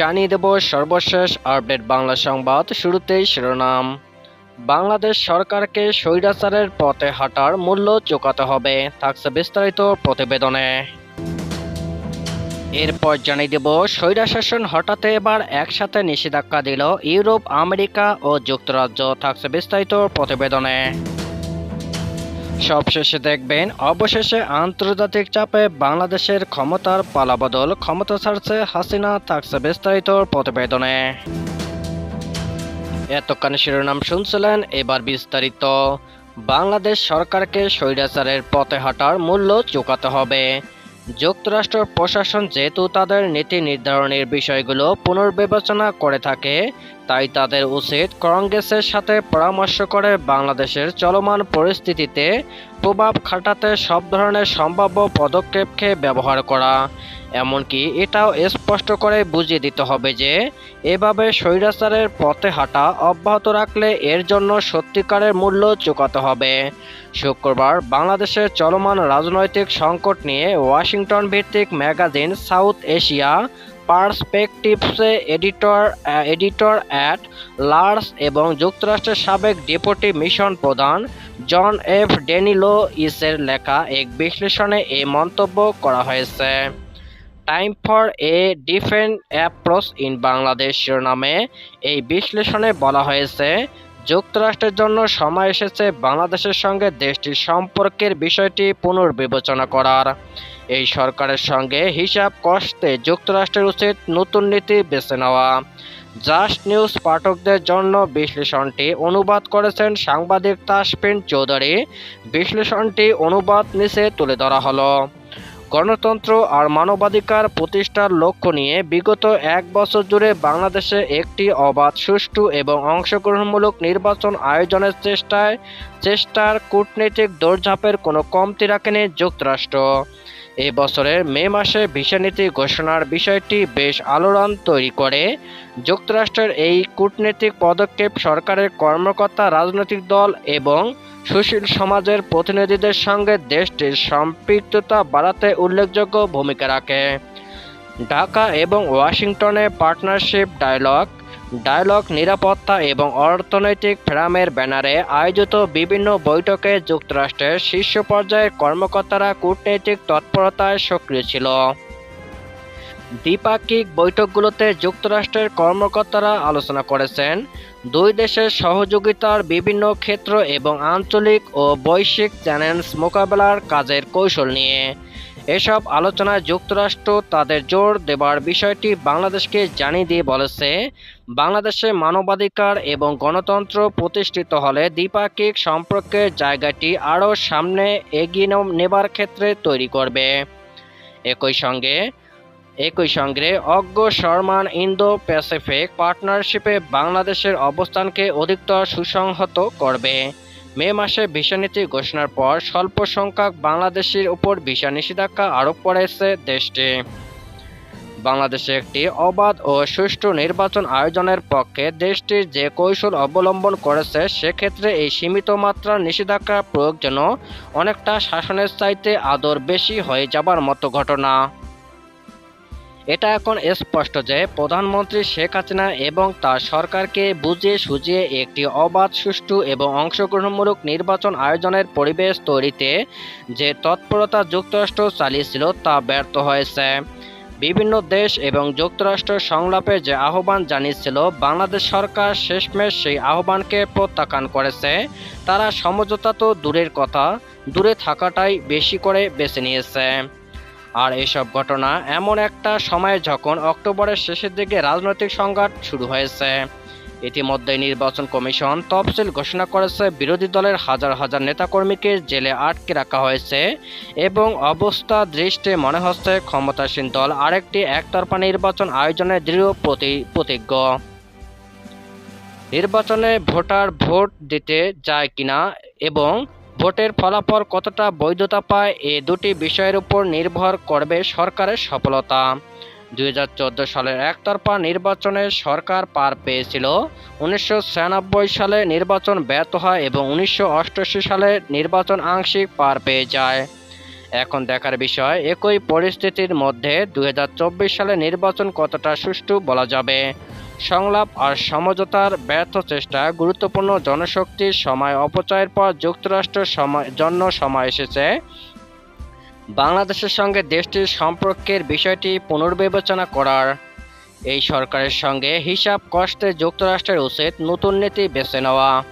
জানিয়ে দেব সর্বশেষ আপডেট বাংলা সংবাদ শুরুতেই শিরোনাম। বাংলাদেশ সরকারকে স্বৈরাচারের পথে হাঁটার মূল্য চুকাতে হবে, থাকছে বিস্তারিত প্রতিবেদনে। এরপর জানিয়ে দেব, স্বৈরাশাসন হঠাতে এবার একসাথে নিষেধাজ্ঞা দিল ইউরোপ, আমেরিকা ও যুক্তরাজ্য, থাকছে বিস্তারিত প্রতিবেদনে। সবশেষে দেখবেন, অবশেষে আন্তর্জাতিক চাপে বাংলাদেশের ক্ষমতার পালাবদল, ক্ষমতা ছাড়ছে হাসিনা, থাকছে বিস্তারিত প্রতিবেদনে। এতক্ষণ শিরোনাম শুনছিলেন, এবার বিস্তারিত। বাংলাদেশ সরকারকে স্বৈরাচারের পথে হাঁটার মূল্য চুকাতে হবে। যুক্তরাষ্ট্র প্রশাসন যেহেতু তাদের নীতি নির্ধারণের বিষয়গুলো পুনর্বিবেচনা করে থাকে, তাই তাদের উচিত কংগ্রেসের সাথে পরামর্শ করে বাংলাদেশের চলমান পরিস্থিতিতে প্রভাব খাটাতে সব ধরনের সম্ভাব্য পদক্ষেপকে ব্যবহার করা। এমনকি এটাও স্পষ্ট করে বুঝিয়ে দিতে হবে যে, এভাবে স্বৈরাচারের পথে হাঁটা অব্যাহত রাখলে এর জন্য সত্যিকারের মূল্য চুকাতে হবে। শুক্রবার বাংলাদেশের চলমান রাজনৈতিক সংকট নিয়ে ওয়াশিংটন ভিত্তিক ম্যাগাজিন সাউথ এশিয়া পার্সপেকটিভসে এডিটর এডিটর অ্যাট লার্স এবং যুক্তরাষ্ট্রের সাবেক ডেপুটি মিশন প্রধান জন এফ ডেনিলো ইসের লেখা এক বিশ্লেষণে এই মন্তব্য করা হয়েছে। Time for a different approach in Bangladesh শিরোনামে এই বিশ্লেষণে বলা হয়েছে যুক্তরাষ্ট্রের জন্য সময় এসেছে বাংলাদেশের সঙ্গে দেশটির সম্পর্কের বিষয়টি পুনর্বিবেচনা করার। এই সরকারের সঙ্গে হিসাব কষতে যুক্তরাষ্ট্রের উচিত নতুন নীতি বেছে নেওয়া। জাস্ট নিউজ পাঠকদের জন্য বিশ্লেষণটি অনুবাদ করেছেন সাংবাদিক তাসপিন চৌধুরী। বিশ্লেষণটি অনুবাদ নিচে তুলে ধরা হলো। গণতন্ত্র আর মানবাধিকার প্রতিষ্ঠার লক্ষ্য নিয়ে বিগত এক বছর জুড়ে বাংলাদেশে একটি অবাধ, সুষ্ঠু এবং অংশগ্রহণমূলক নির্বাচন আয়োজনের চেষ্টায়, চেষ্টার কূটনৈতিক দৌড়ঝাঁপের কোনো কমতি রাখেনি যুক্তরাষ্ট্র। এই বছরের মে মাসে ভিসা নীতি ঘোষণার বিষয়টি বেশ আলোড়ন তৈরি করে। যুক্তরাষ্ট্রের এই কূটনৈতিক পদক্ষেপ সরকারের কর্মকর্তা, রাজনৈতিক দল এবং সুশীল সমাজের প্রতিনিধিদের সঙ্গে দেশটির সম্পৃক্ততা বাড়াতে উল্লেখযোগ্য ভূমিকা রাখে। ঢাকা এবং ওয়াশিংটনে পার্টনারশিপ ডায়ালগ ডায়ালগ, নিরাপত্তা এবং অর্থনৈতিক ফোরামের ব্যানারে আয়োজিত বিভিন্ন বৈঠকে যুক্তরাষ্ট্রের শীর্ষ পর্যায়ের কর্মকর্তারা কূটনৈতিক তৎপরতায় সক্রিয় ছিল। দ্বিপাক্ষিক বৈঠকগুলোতে যুক্তরাষ্ট্রের কর্মকর্তারা আলোচনা করেছেন, দুই দেশের সহযোগিতার বিভিন্ন ক্ষেত্র এবং আঞ্চলিক ও বৈশ্বিক চ্যালেঞ্জ মোকাবেলার কাজের কৌশল নিয়ে। এসব আলোচনায় যুক্তরাষ্ট্র তাদের জোর দেবার বিষয়টি বাংলাদেশকে জানিয়ে দিয়ে বলেছে। বাংলাদেশে মানবাধিকার এবং গণতন্ত্র প্রতিষ্ঠিত হলে দ্বিপাক্ষিক সম্পর্কের জায়গাটি আরও সামনে এগিয়ে নেবার ক্ষেত্রে তৈরি করবে। একই সঙ্গে একই সঙ্গে অগ্রসরমান ইন্দো প্যাসিফিক পার্টনারশিপে বাংলাদেশের অবস্থানকে অধিকতর সুসংহত করবে। মে মাসে ভিসা নীতি ঘোষণার পর স্বল্প সংখ্যক বাংলাদেশির উপর ভিসা নিষেধাজ্ঞা আরোপ করেছে দেশটি। বাংলাদেশে একটি অবাধ ও সুষ্ঠু নির্বাচন আয়োজনের পক্ষে দেশটির যে কৌশল অবলম্বন করেছে, সেক্ষেত্রে এই সীমিত মাত্রার নিষেধাজ্ঞা প্রয়োগ যেন অনেকটা শাসনের চাইতে আদর বেশি হয়ে যাবার মতো ঘটনা। এটা এখন স্পষ্ট যে প্রধানমন্ত্রী শেখ হাসিনা এবং তার সরকারকে বুঝিয়ে সুঝিয়ে একটি অবাধ, সুষ্ঠু এবং অংশগ্রহণমূলক নির্বাচন আয়োজনের পরিবেশ তৈরিতে যে তৎপরতা যুক্তরাষ্ট্র চালিয়েছিল তা ব্যর্থ হয়েছে। বিভিন্ন দেশ এবং যুক্তরাষ্ট্র সংলাপে যে আহ্বান জানিয়েছিল, বাংলাদেশ সরকার শেষমেশ সেই আহ্বানকে প্রত্যাখ্যান করেছে। তারা সমঝোতা তো দূরের কথা, দূরে থাকাটাই বেশি করে বেছে নিয়েছে। আর এসব ঘটনা এমন একটা সময় যখন অক্টোবরের শেষের দিকে রাজনৈতিক সংঘাত শুরু হয়েছে। ইতিমধ্যে নির্বাচন কমিশন তফসিল ঘোষণা করেছে, বিরোধী দলের হাজার হাজার নেতাকর্মীকে জেলে আটকে রাখা হয়েছে এবং অবস্থা দৃষ্টে মনে হচ্ছে ক্ষমতাসীন দল আরেকটি একতরফা নির্বাচন আয়োজনে দৃঢ় প্রতি, প্রতিজ্ঞ। নির্বাচনে ভোটার ভোট দিতে যায় কিনা এবং ভোটের ফলাফল কতটা বৈধতা পায় এ দুটি বিষয়ের উপর নির্ভর করবে সরকারের সফলতা। দু হাজার চোদ্দ সালের একতরফা নির্বাচনে সরকার পার পেয়েছিল। উনিশশো ছিয়ানব্বই সালে নির্বাচন ব্যর্থ হয় এবং উনিশশো অষ্টআশি সালে নির্বাচন আংশিক পার পেয়ে যায়। এখন দেখার বিষয়, একই পরিস্থিতির মধ্যে দু হাজার চব্বিশ সালে নির্বাচন কতটা সুষ্ঠু বলা যাবে? সংলাপ আর সমঝোতার ব্যর্থ চেষ্টা গুরুত্বপূর্ণ জনশক্তির সময় অপচয়ের পর যুক্তরাষ্ট্রের সময়, জন্য সময় এসেছে। বাংলাদেশের সঙ্গে দেশটির সম্পর্কের বিষয়টি পুনর্বিবেচনা করার। এই সরকারের সঙ্গে হিসাব কষ্টে যুক্তরাষ্ট্রের উচিত নতুন নীতি বেছে নেওয়া।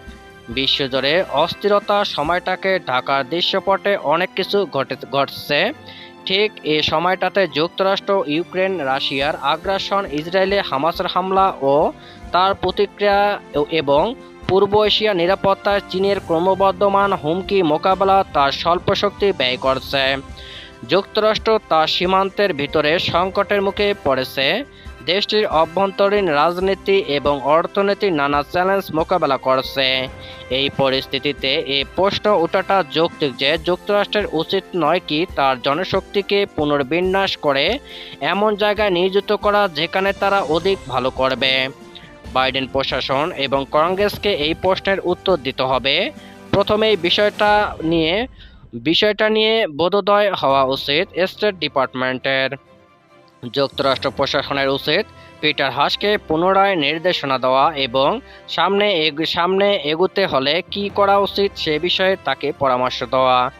বিশ্বজুড়ে অস্থিরতা সময়টাকে ঢাকার দৃশ্যপটে অনেক কিছু ঘটে, ঘটছে। ঠিক এ সময়টাতে যুক্তরাষ্ট্র, ইউক্রেন, রাশিয়ার আগ্রাসন, ইসরায়েলে হামাসের হামলা ও তার প্রতিক্রিয়া এবং পূর্ব এশিয়া নিরাপত্তায় চীনের ক্রমবর্ধমান হুমকি মোকাবেলা তার স্বল্প শক্তি ব্যয় করছে। যুক্তরাষ্ট্র তার সীমান্তের ভিতরে সংকটের মুখে পড়েছে। দেশটির অভ্যন্তরীণ রাজনীতি এবং অর্থনীতির নানা চ্যালেঞ্জ মোকাবেলা করছে। এই পরিস্থিতিতে এই প্রশ্ন ওঠাটা যৌক্তিক যে যুক্তরাষ্ট্রের উচিত নয় কি তার জনশক্তিকে পুনর্বিন্যাস করে এমন জায়গায় নিয়োজিত করা যেখানে তারা অধিক ভালো করবে। বাইডেন প্রশাসন এবং কংগ্রেসকে এই প্রশ্নের উত্তর দিতে হবে। প্রথমে এই বিষয়টা নিয়ে বিষয়টা নিয়ে বোধোদয় হওয়া উচিত স্টেট ডিপার্টমেন্টের। যুক্তরাষ্ট্র প্রশাসনের উচিত পিটার হাসকে পুনরায় নির্দেশনা দেওয়া এবং সামনে সামনে এগুতে হলে কি করা উচিত সে বিষয়ে তাকে পরামর্শ দেওয়া।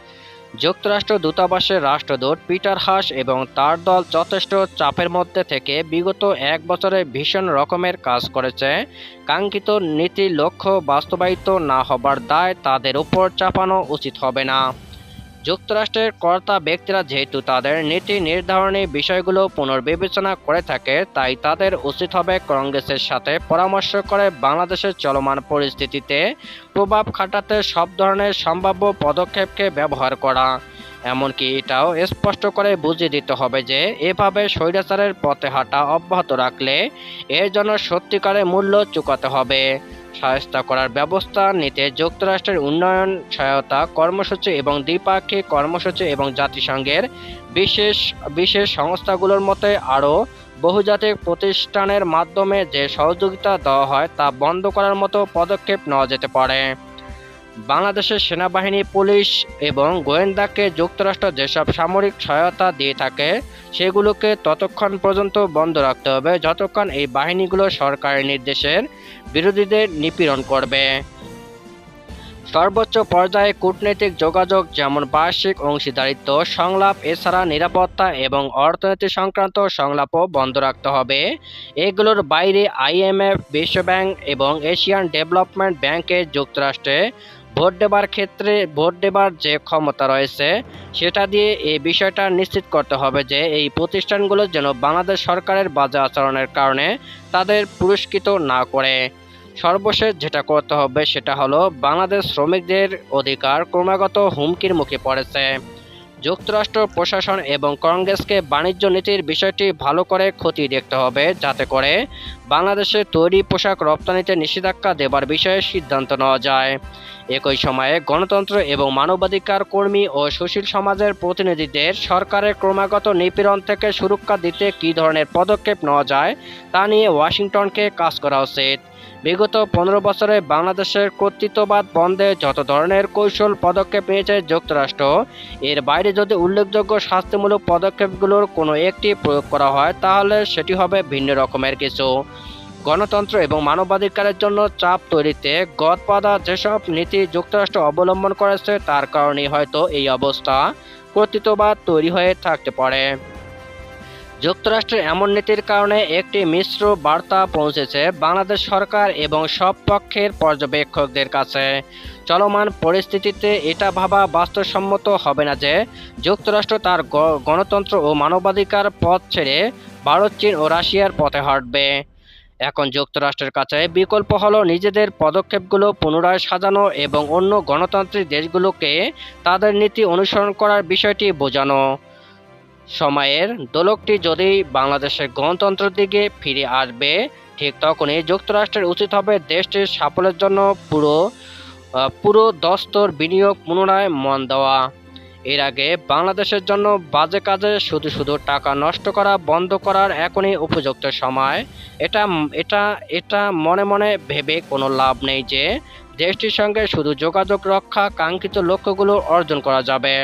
যুক্তরাষ্ট্র দূতাবাসের রাষ্ট্রদূত পিটার হাস এবং তার দল যথেষ্ট চাপের মধ্যে থেকে বিগত এক বছরে ভীষণ রকমের কাজ করেছে। কাঙ্ক্ষিত নীতি লক্ষ্য বাস্তবায়িত না হবার দায় তাদের উপর চাপানো উচিত হবে না। যুক্তরাষ্ট্রের কর্তা ব্যক্তিরা যেহেতু তাদের নীতি নির্ধারণী বিষয়গুলো পুনর্বিবেচনা করে থাকে, তাই তাদের উচিত হবে কংগ্রেসের সাথে পরামর্শ করে বাংলাদেশের চলমান পরিস্থিতিতে প্রভাব খাটাতে সব ধরনের সম্ভাব্য পদক্ষেপকে ব্যবহার করা। এমনকি এটাও স্পষ্ট করে বুঝিয়ে দিতে হবে যে, এভাবে স্বৈরাচারের পথে হাঁটা অব্যাহত রাখলে এর জন্য সত্যিকারের মূল্য চুকাতে হবে। সহায়তা করার ব্যবস্থা নিতে যুক্তরাষ্ট্রের উন্নয়ন সহায়তা কর্মসূচি এবং দ্বিপাক্ষিক কর্মসূচি এবং জাতিসংঘের বিশেষ বিশেষ সংস্থাগুলোর মতে আরও বহুজাতিক প্রতিষ্ঠানের মাধ্যমে যে সহযোগিতা দেওয়া হয় তা বন্ধ করার মতো পদক্ষেপ নেওয়া যেতে পারে। বাংলাদেশের সেনাবাহিনী, পুলিশ এবং গোয়েন্দাকে যুক্তরাষ্ট্র যেসব সামরিক সহায়তা দিয়ে থাকে, সেগুলোকে ততক্ষণ পর্যন্ত বন্ধ রাখতে হবে যতক্ষণ এই বাহিনীগুলো সরকারের নির্দেশের বিরোধীদের নিপীড়ন করবে। সর্বোচ্চ পর্যায়ে কূটনৈতিক যোগাযোগ যেমন বার্ষিক অংশীদারিত্ব, সংলাপ, এছাড়া নিরাপত্তা এবং অর্থনীতি সংক্রান্ত সংলাপও বন্ধ রাখতে হবে। এগুলোর বাইরে আইএমএফ, বিশ্বব্যাংক এবং এশিয়ান ডেভেলপমেন্ট ব্যাংকে যুক্তরাষ্ট্রে ভোট দেবার ক্ষেত্রে ভোট দেবার যে ক্ষমতা রয়েছে, সেটা দিয়ে এই বিষয়টা নিশ্চিত করতে হবে যে এই প্রতিষ্ঠানগুলো যেন বাংলাদেশ সরকারের বাজে আচরণের কারণে তাদের পুরস্কৃত না করে। সর্বশেষ যেটা করতে হবে সেটা হলো, বাংলাদেশ শ্রমিকদের অধিকার ক্রমাগত হুমকির মুখে পড়েছে। যুক্তরাষ্ট্র, প্রশাসন এবং কংগ্রেসকে বাণিজ্য নীতির বিষয়টি ভালো করে খতিয়ে দেখতে হবে, যাতে করে বাংলাদেশের তৈরি পোশাক রপ্তানিতে নিষেধাজ্ঞা দেবার বিষয়ে সিদ্ধান্ত নেওয়া যায়। একই সময়ে গণতন্ত্র এবং মানবাধিকার কর্মী ও সুশীল সমাজের প্রতিনিধিদের সরকারের ক্রমাগত নিপীড়ন থেকে সুরক্ষা দিতে কী ধরনের পদক্ষেপ নেওয়া যায়, তা নিয়ে ওয়াশিংটনকে কাজ করা উচিত। বিগত পনেরো বছরে বাংলাদেশের কর্তৃত্ববাদ বন্ধে যত ধরনের কৌশল পদক্ষেপ নিয়েছে যুক্তরাষ্ট্র, এর বাইরে যদি উল্লেখযোগ্য শাস্তিমূলক পদক্ষেপগুলোর কোনো একটি প্রয়োগ করা হয়, তাহলে সেটি হবে ভিন্ন রকমের কিছু। গণতন্ত্র এবং মানবাধিকারের জন্য চাপ তৈরিতে গদপাদা যেসব নীতি যুক্তরাষ্ট্র অবলম্বন করেছে, তার কারণেই হয়তো এই অবস্থা কর্তৃত্ববাদ তৈরি হয়ে থাকতে পারে। যুক্তরাষ্ট্রের এমন নীতির কারণে একটি মিশ্র বার্তা পৌঁছেছে বাংলাদেশ সরকার এবং সব পক্ষের পর্যবেক্ষকদের কাছে। চলমান পরিস্থিতিতে এটা ভাবা বাস্তবসম্মত হবে না যে যুক্তরাষ্ট্র তার গণতন্ত্র ও মানবাধিকার পথ ছেড়ে ভারত, চীন ও রাশিয়ার পথে হাঁটবে। এখন যুক্তরাষ্ট্রের কাছে বিকল্প হলো নিজেদের পদক্ষেপগুলো পুনরায় সাজানো এবং অন্য গণতান্ত্রিক দেশগুলোকে তাদের নীতি অনুসরণ করার বিষয়টি বোঝানো। সময়ের দোলকটি যদি বাংলাদেশের গণতন্ত্রের দিকে ফিরে আসবে, ঠিক তখনই যুক্তরাষ্ট্রের উচিত হবে দেশটির সাফল্যের জন্য পুরো পুরো দস্তর বিনিয়োগ পুনরায় মন দেওয়া। এর আগে বাংলাদেশের জন্য বাজে কাজে শুধু শুধু টাকা নষ্ট করা, বন্ধ করার এখনই উপযুক্ত সময়। এটা এটা এটা মনে মনে ভেবে কোনো লাভ নেই যে দেশটির সঙ্গে শুধু যোগাযোগ রক্ষা, কাঙ্ক্ষিত লক্ষ্যগুলো অর্জন করা যাবে।